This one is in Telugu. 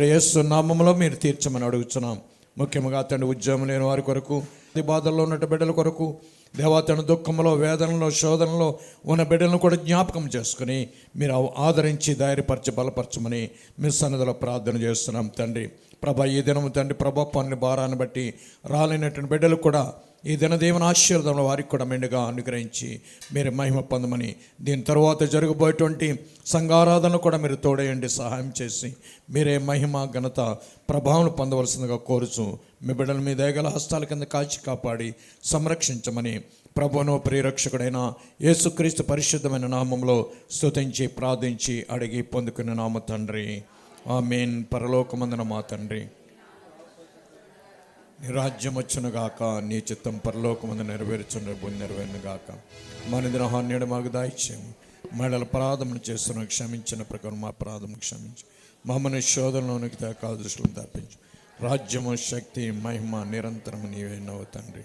యేసు నామములో మీరు తీర్చమని అడుగుతున్నాం ముఖ్యంగా అతని ఉద్యోగం లేని వారి కొరకు బాధల్లో ఉన్న బిడ్డల కొరకు దేవాతను దుఃఖంలో వేదనలో శోధనలో ఉన్న బిడ్డలను కూడా జ్ఞాపకం చేసుకుని మీరు ఆదరించి ధైర్యపరచి బలపరచమని మీ సన్నిధిలో ప్రార్థన చేస్తున్నాం తండ్రి. ప్రభా ఈ దినము తండ్రి ప్రభా పన్ను భారాన్ని బట్టి రాలేనటువంటి బిడ్డలు కూడా ఈ దినదేవన ఆశీర్వాదంలో వారికి కూడా మెండుగా అనుగ్రహించి మీరు మహిమ పొందమని దీని తర్వాత జరగబోయేటువంటి సంఘారాధన కూడా మీరు తోడేయండి సహాయం చేసి మీరే మహిమ ఘనత ప్రభావం పొందవలసిందిగా కోరుచు. మీ బిడ్డల మీ దయగల హస్తాల కింద కాచి కాపాడి సంరక్షించమని ప్రభును ప్రియరక్షకుడైన యేసుక్రీస్తు పరిశుద్ధమైన నామంలో స్తుతించి ప్రార్థించి అడిగి పొందుకున్న నామ తండ్రి. ఆమెన్. పరలోకమందన మా తండ్రి. నీ రాజ్యం వచ్చునుగాక నీ చిత్తం పరలోకమందు నెరవేర్చున్న భూమి నెరవేరునుగాక. మన దినహాన్యుడు మాకు దాయిచ్చాము. మహిళల అపరాధమును చేస్తున్న క్షమించిన ప్రకారం మా అపరాధం క్షమించు. మమ్మల్ని శోధనలోనికి కాదృష్టిని తప్పించు రాజ్యము శక్తి మహిమ నిరంతరము నీవే నవ్వు తండ్రి.